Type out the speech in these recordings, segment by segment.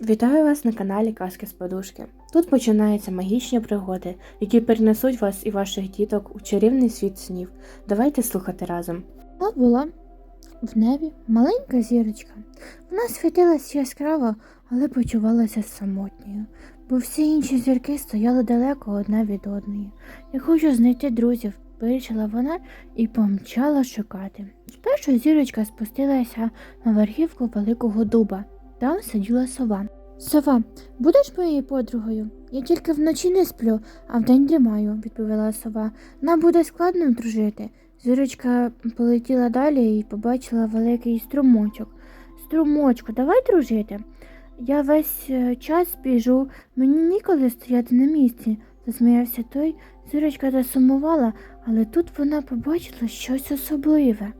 Вітаю вас на каналі Казки з Подушки. Тут починаються магічні пригоди, які перенесуть вас і ваших діток у чарівний світ снів. Давайте слухати разом. Була була в небі маленька зірочка. Вона світилася яскраво, але почувалася самотньою, бо всі інші зірки стояли далеко одна від одної. Я хочу знайти друзів, вирішила вона і помчала шукати. Спершу зірочка спустилася на верхівку великого дуба. Там сиділа сова. Сова, будеш моєю подругою? Я тільки вночі не сплю, а вдень дрімаю, відповіла сова. Нам буде складно дружити. Зірочка полетіла далі і побачила великий струмочок. Струмочку, давай дружити. Я весь е, час біжу, мені ніколи стояти на місці, засміявся той. Зірочка засумувала, але тут вона побачила щось особливе.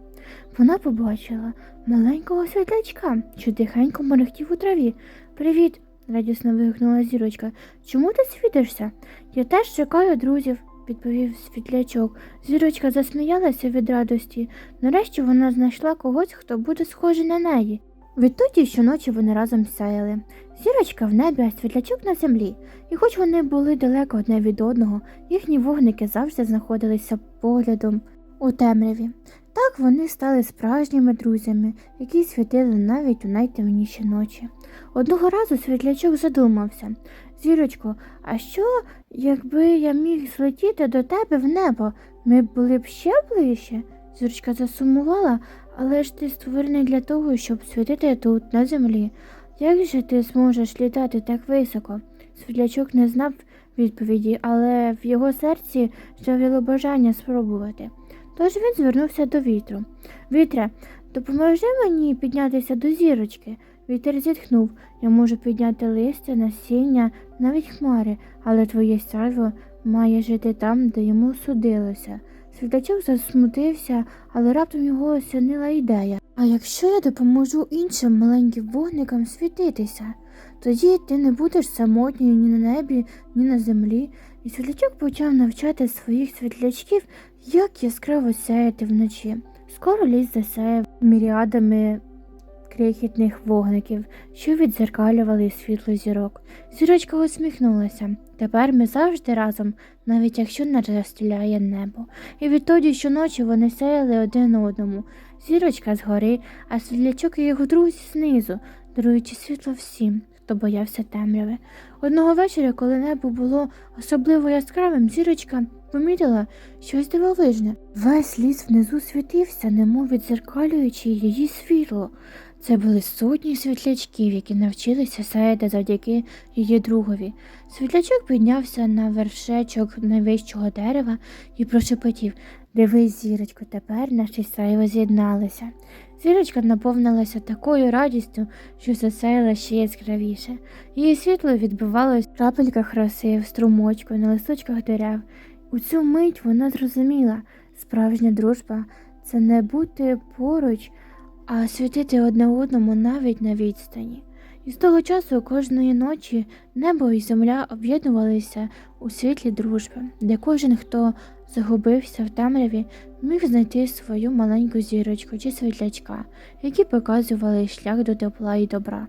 Вона побачила маленького світлячка, що тихенько мерехтів у траві. Привіт, радісно вигукнула зірочка. Чому ти світишся? Я теж чекаю друзів, відповів світлячок. Зірочка засміялася від радості. Нарешті вона знайшла когось, хто буде схожий на неї. Відтоді щоночі вони разом сяяли. Зірочка в небі, а світлячок на землі. І хоч вони були далеко одне від одного, їхні вогники завжди знаходилися поглядом у темряві. Так вони стали справжніми друзями, які світили навіть у найтемніші ночі. Одного разу світлячок задумався Зірочко, а що, якби я міг злетіти до тебе в небо? Ми були б ще ближче? Зірочка засумувала, але ж ти створений для того, щоб світити тут, на землі. Як же ти зможеш літати так високо? Світлячок не знав відповіді, але в його серці жавіло бажання спробувати. Тож він звернувся до вітру. Вітре, допоможи мені піднятися до зірочки. Вітер зітхнув. Я можу підняти листя, насіння, навіть хмари, але твоє сяйво має жити там, де йому судилося. Світлячок засмутився, але раптом його осянила ідея. А якщо я допоможу іншим маленьким вогникам світитися, тоді ти не будеш самотньою ні на небі, ні на землі. І світлячок почав навчати своїх світлячків, як яскраво сяяти вночі. Скоро ліс засяяв міріадами крихітних вогників, що відзеркалювали світло зірок. Зірочка усміхнулася. Тепер ми завжди разом, навіть якщо не розстріляє небо. І відтоді щоночі вони сяяли один одному. Зірочка згори, а світлячок і його друзі знизу, даруючи світло всім, хто боявся темряви. Одного вечора, коли небо було особливо яскравим, зірочка помітила щось дивовижне. Весь ліс внизу світився, немов відзеркалюючи її світло. Це були сотні світлячків, які навчилися сяяти завдяки її другові. Світлячок піднявся на вершечок найвищого дерева і прошепотів Дивись, зірочко, тепер наші сяйво з'єдналися. Зірочка наповнилася такою радістю, що засяяла ще яскравіше. Її світло відбивалось в крапельках роси, в струмочку, на листочках дерев. У цю мить вона зрозуміла, справжня дружба це не бути поруч, а світити одне одному навіть на відстані. І з того часу кожної ночі небо і земля об'єднувалися у світлі дружби, де кожен, хто загубився в темряві, міг знайти свою маленьку зірочку чи світлячка, які показували шлях до тепла і добра.